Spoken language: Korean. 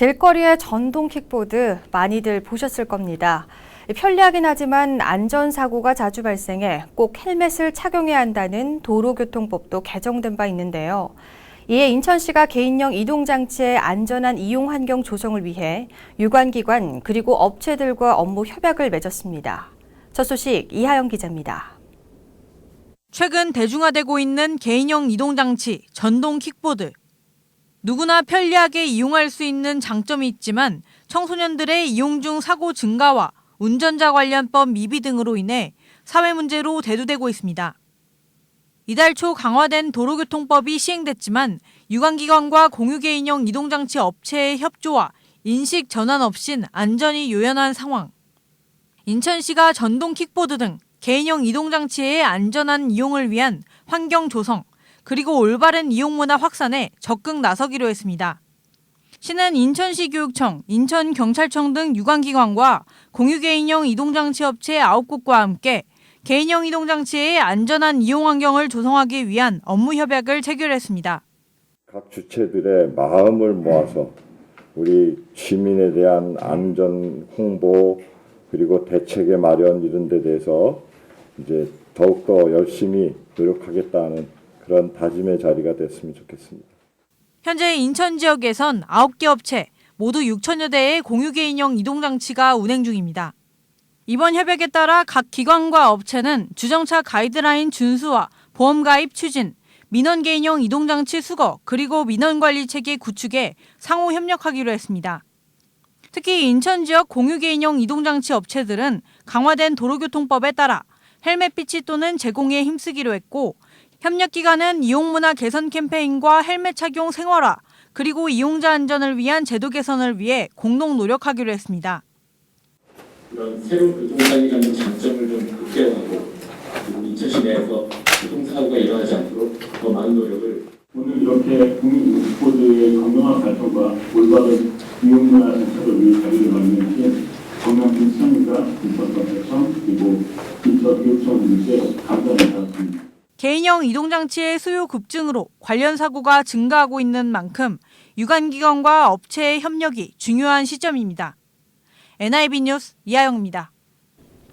길거리의 전동 킥보드 많이들 보셨을 겁니다. 편리하긴 하지만 안전사고가 자주 발생해 꼭 헬멧을 착용해야 한다는 도로교통법도 개정된 바 있는데요. 이에 인천시가 개인형 이동장치의 안전한 이용 환경 조성을 위해 유관기관 그리고 업체들과 업무 협약을 맺었습니다. 첫 소식 이하영 기자입니다. 최근 대중화되고 있는 개인형 이동장치, 전동 킥보드. 누구나 편리하게 이용할 수 있는 장점이 있지만 청소년들의 이용 중 사고 증가와 운전자 관련법 미비 등으로 인해 사회 문제로 대두되고 있습니다. 이달 초 강화된 도로교통법이 시행됐지만 유관기관과 공유개인형 이동장치 업체의 협조와 인식 전환 없인 안전이 요연한 상황. 인천시가 전동 킥보드 등 개인형 이동장치의 안전한 이용을 위한 환경 조성, 그리고 올바른 이용 문화 확산에 적극 나서기로 했습니다. 시는 인천시 교육청, 인천경찰청 등 유관기관과 공유개인형 이동장치 업체 9곳과 함께 개인형 이동장치의 안전한 이용 환경을 조성하기 위한 업무 협약을 체결했습니다. 각 주체들의 마음을 모아서 우리 시민에 대한 안전 홍보 그리고 대책의 마련 이런 데 대해서 이제 더욱더 열심히 노력하겠다는 그런 다짐의 자리가 됐으면 좋겠습니다. 현재 인천 지역에선 9개 업체 모두 6천여 대의 공유개인형 이동장치가 운행 중입니다. 이번 협약에 따라 각 기관과 업체는 주정차 가이드라인 준수와 보험 가입 추진, 민원 개인형 이동장치 수거, 그리고 민원 관리 체계 구축에 상호 협력하기로 했습니다. 특히 인천 지역 공유 개인형 이동장치 업체들은 강화된 도로교통법에 따라 헬멧 비치 또는 제공에 힘쓰기로 했고 협력 기관은 이용 문화 개선 캠페인과 헬멧 착용 생활화, 그리고 이용자 안전을 위한 제도 개선을 위해 공동 노력하기로 했습니다. 이런 새로운 교통관리라는 장점을 좀 극대화하고 그리고 인천 시 내에서 교통사고가 일어나지 않도록 더 많은 노력을 오늘 이렇게 국민보드의 건강한 발전과 올바른 이용문화 정착을 위해 자리를 마련해주신 정남준 시장님과 인천경찰청 그리고 인천교육청님께 감사 인사드립니다. 개인형 이동장치의 수요 급증으로 관련 사고가 증가하고 있는 만큼 유관기관과 업체의 협력이 중요한 시점입니다. NIB 뉴스 이하영입니다.